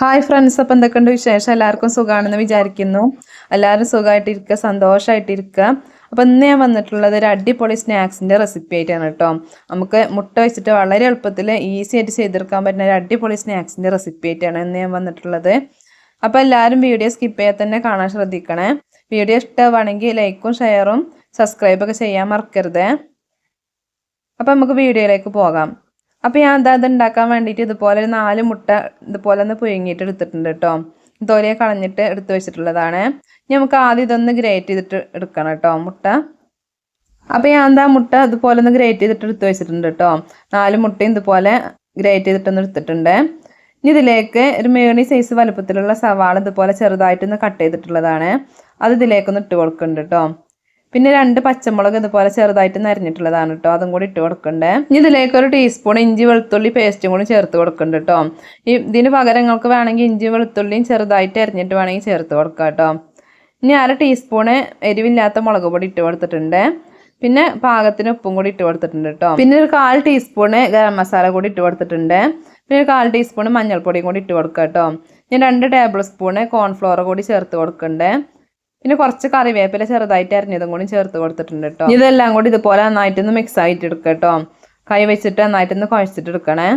Hi friends അപ്പം എന്തൊക്കെയുണ്ട് വിശേഷം? എല്ലാവർക്കും സുഖമാണെന്ന് വിചാരിക്കുന്നു. എല്ലാവരും സുഖമായിട്ടിരിക്കുക സന്തോഷമായിട്ടിരിക്കുക അപ്പം ഇന്ന് ഞാൻ വന്നിട്ടുള്ളത് ഒരു അടിപൊളി സ്നാക്സിന്റെ റെസിപ്പി ആയിട്ടാണ് കേട്ടോ. നമുക്ക് മുട്ട വെച്ചിട്ട് വളരെ എളുപ്പത്തിൽ ഈസി ആയിട്ട് ചെയ്തെടുക്കാൻ പറ്റുന്ന ഒരു അടിപൊളി സ്നാക്സിന്റെ റെസിപ്പി ആയിട്ടാണ് ഇന്ന് ഞാൻ വന്നിട്ടുള്ളത്. അപ്പോൾ എല്ലാവരും വീഡിയോ സ്കിപ്പ് ചെയ്യാൻ തന്നെ കാണാൻ ശ്രദ്ധിക്കണേ. വീഡിയോ ഇഷ്ടമാണെങ്കിൽ ലൈക്കും ഷെയറും സബ്സ്ക്രൈബൊക്കെ ചെയ്യാൻ മറക്കരുത്. അപ്പം നമുക്ക് വീഡിയോയിലേക്ക് പോകാം. അപ്പോൾ ഞാൻ ഇത് ഉണ്ടാക്കാൻ വേണ്ടിയിട്ട് ഇതുപോലെ ഒരു നാല് മുട്ട ഇതുപോലെ ഒന്ന് പുഴുങ്ങിയിട്ട് എടുത്തിട്ടുണ്ട് കേട്ടോ. തോലിയെ കളഞ്ഞിട്ട് എടുത്തു വെച്ചിട്ടുള്ളതാണ്. നമുക്ക് ആദ്യം ഇതൊന്ന് ഗ്രേറ്റ് ചെയ്തിട്ട് എടുക്കണം കേട്ടോ മുട്ട. അപ്പോൾ ഞാൻ എന്താ മുട്ട ഇതുപോലെ ഒന്ന് ഗ്രേറ്റ് ചെയ്തിട്ട് എടുത്തു വെച്ചിട്ടുണ്ട് കേട്ടോ. നാല് മുട്ടയും ഇതുപോലെ ഗ്രേറ്റ് ചെയ്തിട്ടൊന്ന് എടുത്തിട്ടുണ്ട്. ഇനി ഇതിലേക്ക് ഒരു മേണി സൈസ് വലുപ്പത്തിലുള്ള സവാള ഇതുപോലെ ചെറുതായിട്ടൊന്ന് കട്ട് ചെയ്തിട്ടുള്ളതാണ്. അത് ഇതിലേക്കൊന്ന് ഇട്ട് കൊടുക്കുന്നുണ്ട് കേട്ടോ. പിന്നെ രണ്ട് പച്ചമുളക് ഇതുപോലെ ചെറുതായിട്ട് നരഞ്ഞിട്ടുള്ളതാണ് കേട്ടോ അതും കൂടി ഇട്ട് കൊടുക്കണ്ടേ. ഇനി ഇതിലേക്ക് ഒരു ടീസ്പൂൺ ഇഞ്ചി വെളുത്തുള്ളി പേസ്റ്റും കൂടി ചേർത്ത് കൊടുക്കുന്നുണ്ട് കേട്ടോ ഇതിന് പകരം നിങ്ങൾക്ക് വേണമെങ്കിൽ ഇഞ്ചി വെളുത്തുള്ളിയും ചെറുതായിട്ട് അരിഞ്ഞിട്ട് വേണമെങ്കിൽ ചേർത്ത് കൊടുക്കാം കേട്ടോ ഇനി അര ടീസ്പൂണ് എരിവില്ലാത്ത മുളക് പൊടി ഇട്ട് കൊടുത്തിട്ടുണ്ട്. പിന്നെ പാകത്തിന് ഉപ്പും കൂടി ഇട്ട് കൊടുത്തിട്ടുണ്ട് കേട്ടോ പിന്നെ ഒരു കാൽ ടീസ്പൂണ് ഗരം മസാല കൂടി ഇട്ട് കൊടുത്തിട്ടുണ്ട്. പിന്നെ ഒരു കാൽ ടീസ്പൂണ് മഞ്ഞൾപ്പൊടിയും കൂടി ഇട്ട് കൊടുക്കുക കേട്ടോ ഞാൻ രണ്ട് ടേബിൾ സ്പൂണ് കോൺഫ്ലോർ കൂടി ചേർത്ത് കൊടുക്കണ്ടേ. പിന്നെ കുറച്ച് കറിവേപ്പില ചെറുതായിട്ട് അരിഞ്ഞതും കൂടി ചേർത്ത് കൊടുത്തിട്ടുണ്ട് കേട്ടോ. ഇതെല്ലാം കൂടി ഇതുപോലെ നന്നായിട്ടൊന്ന് മിക്സ് ആയിട്ട് എടുക്കുക കേട്ടോ. കൈ വെച്ചിട്ട് നന്നായിട്ടൊന്ന് കുഴച്ചിട്ട് എടുക്കണേ.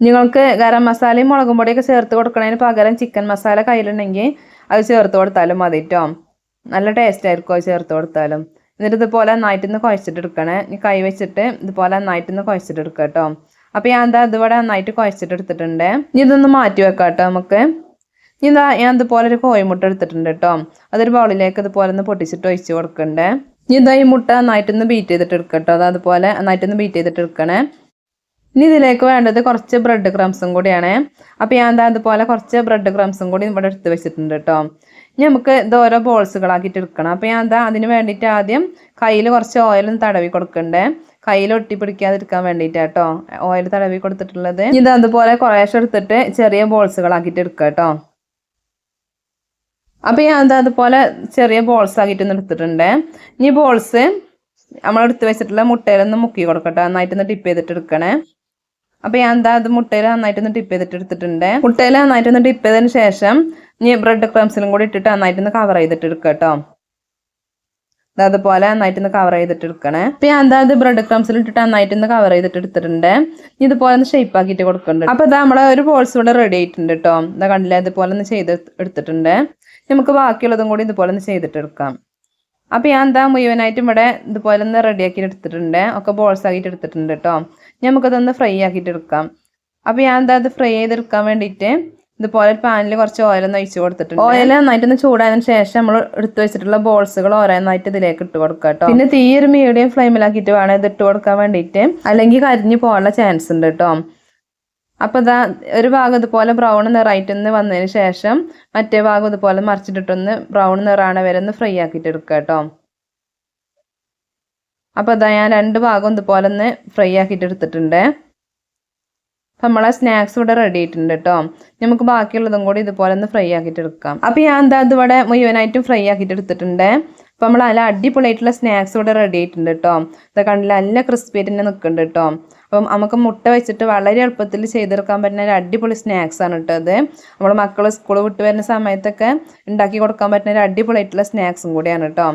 നിങ്ങൾക്ക് ഗരം മസാലയും മുളകും പൊടിയൊക്കെ ചേർത്ത് കൊടുക്കണതിന് പകരം ചിക്കൻ മസാല കയ്യിലുണ്ടെങ്കിൽ അത് ചേർത്ത് കൊടുത്താലും മതി കേട്ടോ. നല്ല ടേസ്റ്റ് ആയിരിക്കും അത് ചേർത്ത് കൊടുത്താലും. എന്നിട്ട് ഇതുപോലെ നന്നായിട്ടൊന്ന് കുഴച്ചിട്ട് എടുക്കണേ. കൈ വെച്ചിട്ട് ഇതുപോലെ നന്നായിട്ടൊന്ന് കുഴച്ചിട്ട് എടുക്കുക കേട്ടോ. അപ്പോൾ ഞാൻ എന്താ ഇതിവിടെ നന്നായിട്ട് കുഴച്ചിട്ട് എടുത്തിട്ടുണ്ട്. ഇതൊന്ന് മാറ്റി വെക്കാം കേട്ടോ നമുക്ക്. ഇതാ ഞാൻ ഇതുപോലെ ഒരു കോഴിമുട്ട എടുത്തിട്ടുണ്ട് കേട്ടോ. അതൊരു ബൗളിലേക്ക് ഇതുപോലെ ഒന്ന് പൊട്ടിച്ചിട്ട് ഒഴിച്ച് കൊടുക്കണ്ടേ. ഇതാ ഈ മുട്ട നന്നായിട്ടൊന്ന് ബീറ്റ് ചെയ്തിട്ട് എടുക്കുക കേട്ടോ. അത് അതുപോലെ നന്നായിട്ടൊന്ന് ബീറ്റ് ചെയ്തിട്ട് എടുക്കണേ. ഇനി ഇതിലേക്ക് വേണ്ടത് കുറച്ച് ബ്രെഡ് ക്രംസും കൂടിയാണ്. അപ്പോൾ ഞാൻ എന്താ അതുപോലെ കുറച്ച് ബ്രെഡ് ക്രംസും കൂടി ഇവിടെ എടുത്ത് വെച്ചിട്ടുണ്ട് കേട്ടോ. ഇനി നമുക്ക് ഇത് ഓരോ ബോൾസുകളാക്കിയിട്ട് എടുക്കണം. അപ്പോൾ ഞാൻ എന്താ അതിന് വേണ്ടിയിട്ട് ആദ്യം കയ്യിൽ കുറച്ച് ഓയിലും തടവി കൊടുക്കണ്ടേ. കയ്യിൽ ഒട്ടി പിടിക്കാതിരിക്കാൻ വേണ്ടിയിട്ടാട്ടോ ഓയിൽ തടവി കൊടുത്തിട്ടുള്ളത്. ഇത് അതുപോലെ കുറേശ്ശെ എടുത്തിട്ട് ചെറിയ ബോൾസുകളാക്കിയിട്ട് എടുക്കുക കേട്ടോ. അപ്പോൾ ഞാൻ എന്താ അതുപോലെ ചെറിയ ബോൾസ് ആക്കിയിട്ടൊന്ന് എടുത്തിട്ടുണ്ട്. ഇനി ബോൾസ് നമ്മൾ എടുത്ത് വെച്ചിട്ടുള്ള മുട്ടയിലൊന്ന് മുക്കി കൊടുക്കട്ടെ. നന്നായിട്ടൊന്ന് ടിപ്പ് ചെയ്തിട്ട് എടുക്കണേ. അപ്പോൾ ഞാൻ എന്താ അത് മുട്ടയിൽ നന്നായിട്ടൊന്ന് ടിപ്പ് ചെയ്തിട്ട് എടുത്തിട്ടുണ്ട്. മുട്ടയിൽ നന്നായിട്ടൊന്ന് ടിപ്പ് ചെയ്തതിന് ശേഷം ഇനി ബ്രെഡ് ക്രംസിലും കൂടി ഇട്ടിട്ട് നന്നായിട്ടൊന്ന് കവർ ചെയ്തിട്ട് എടുക്കാം കേട്ടോ അതുപോലെ നന്നായിട്ടൊന്ന് കവർ ചെയ്തിട്ട് എടുക്കണേ. അപ്പോൾ ഞാൻ എന്താ ഇത് ബ്രെഡ് ക്രംസിൽ ഇട്ടിട്ട് നന്നായിട്ടൊന്ന് കവർ ചെയ്തിട്ട് എടുത്തിട്ടുണ്ട്. ഇതുപോലെ ഒന്ന് ഷേപ്പ് ആക്കിയിട്ട് കൊടുക്കുന്നുണ്ട് അപ്പോൾ ഇത് നമ്മളെ ഒരു ബോൾസ് ഇവിടെ റെഡി ആയിട്ടുണ്ട് കേട്ടോ ഇതാ കണ്ടില്ല ഇതുപോലെ ഒന്ന് ചെയ്ത് എടുത്തിട്ടുണ്ട്. നമുക്ക് ബാക്കിയുള്ളതും കൂടി ഇതുപോലെ ഒന്ന് ചെയ്തിട്ട് എടുക്കാം. അപ്പോൾ ഞാൻ എന്താ മുഴുവനായിട്ടും ഇവിടെ ഇതുപോലെ ഒന്ന് റെഡിയാക്കി എടുത്തിട്ടുണ്ട്. ഒക്കെ ബോൾസ് ആക്കിയിട്ട് എടുത്തിട്ടുണ്ട് കേട്ടോ നമുക്കതൊന്ന് ഫ്രൈ ആക്കിയിട്ട് എടുക്കാം. അപ്പോൾ ഞാൻ എന്താ ഫ്രൈ ചെയ്തെടുക്കാൻ വേണ്ടിയിട്ട് ഇതുപോലെ പാനിൽ കുറച്ച് ഓയിൽ ഒന്ന് ഒഴിച്ച് കൊടുത്തിട്ടുണ്ട്. ഓയിൽ നന്നായിട്ടൊന്ന് ചൂടായതിനു ശേഷം നമ്മൾ എടുത്ത് വെച്ചിട്ടുള്ള ബോൾസുകൾ ഓരോന്നായിട്ട് ഇതിലേക്ക് ഇട്ട് കൊടുക്കുക കേട്ടോ. പിന്നെ തീ ഒരു മീഡിയം ഫ്ലെയിമിലാക്കിയിട്ട് വേണം ഇത് ഇട്ട് കൊടുക്കാൻ വേണ്ടിയിട്ട്. അല്ലെങ്കിൽ കരിഞ്ഞു പോകാനുള്ള ചാൻസ് ഉണ്ട് കേട്ടോ. അപ്പോൾ ഇതാ ഒരു ഭാഗം ഇതുപോലെ ബ്രൗൺ നിറായിട്ട് ഒന്ന് വന്നതിന് ശേഷം മറ്റേ ഭാഗം ഇതുപോലെ മറിച്ചിട്ടിട്ടൊന്ന് ബ്രൗൺ നിറാണ് വരെ ഒന്ന് ഫ്രൈ ആക്കിയിട്ട് എടുക്കുക കേട്ടോ. അപ്പോൾ ഇതാ ഞാൻ രണ്ട് ഭാഗം ഇതുപോലെ ഒന്ന് ഫ്രൈ ആക്കിയിട്ട് എടുത്തിട്ടുണ്ട്. അപ്പം നമ്മളെ സ്നാക്സ് ഇവിടെ റെഡി ആയിട്ടുണ്ട് കേട്ടോ നമുക്ക് ബാക്കിയുള്ളതും കൂടി ഇതുപോലെ ഒന്ന് ഫ്രൈ ആക്കിയിട്ട് എടുക്കാം. അപ്പോൾ ഞാൻ എന്താ ഇതിവിടെ മുഴുവനായിട്ടും ഫ്രൈ ആക്കിയിട്ട് എടുത്തിട്ടുണ്ട്. അപ്പം നമ്മൾ നല്ല അടിപൊളിയായിട്ടുള്ള സ്നാക്സ് ഇവിടെ റെഡി ആയിട്ടുണ്ട് കേട്ടോ ഇതൊക്കെ കണ്ടില്ല നല്ല ക്രിസ്പി ആയിട്ട് തന്നെ നിൽക്കുന്നുണ്ട് കേട്ടോ അപ്പം നമുക്ക് മുട്ട വെച്ചിട്ട് വളരെ എളുപ്പത്തിൽ ചെയ്തെടുക്കാൻ പറ്റുന്ന ഒരു അടിപൊളി സ്നാക്സ് ആണ് കേട്ടോ അത് നമ്മുടെ മക്കൾ സ്കൂൾ വിട്ട് വരുന്ന സമയത്തൊക്കെ ഉണ്ടാക്കി കൊടുക്കാൻ പറ്റുന്ന ഒരു അടിപൊളിയായിട്ടുള്ള സ്നാക്സും കൂടിയാണ് കേട്ടോ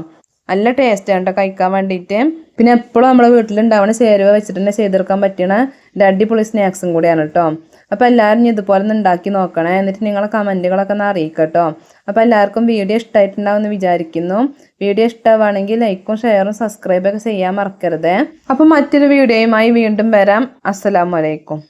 നല്ല ടേസ്റ്റ് ആണ് കേട്ടോ കഴിക്കാൻ വേണ്ടിയിട്ട് പിന്നെ എപ്പോഴും നമ്മൾ വീട്ടിലുണ്ടാവണ ചേരുവ വെച്ചിട്ട് തന്നെ ചെയ്തെടുക്കാൻ പറ്റണ അടിപൊളി സ്നാക്സും കൂടിയാണ് കേട്ടോ അപ്പോൾ എല്ലാവരും ഇതുപോലെ ഒന്ന് ഉണ്ടാക്കി നോക്കണേ. എന്നിട്ട് നിങ്ങളെ കമന്റുകളൊക്കെ ഒന്ന് അറിയിക്കുക കേട്ടോ അപ്പോൾ എല്ലാവർക്കും വീഡിയോ ഇഷ്ടമായിട്ടുണ്ടാവുമെന്ന് വിചാരിക്കുന്നു. വീഡിയോ ഇഷ്ടമാണെങ്കിൽ ലൈക്കും ഷെയറും സബ്സ്ക്രൈബൊക്കെ ചെയ്യാൻ മറക്കരുത്. അപ്പോൾ മറ്റൊരു വീഡിയോയുമായി വീണ്ടും വരാം. അസ്സലാമലൈക്കും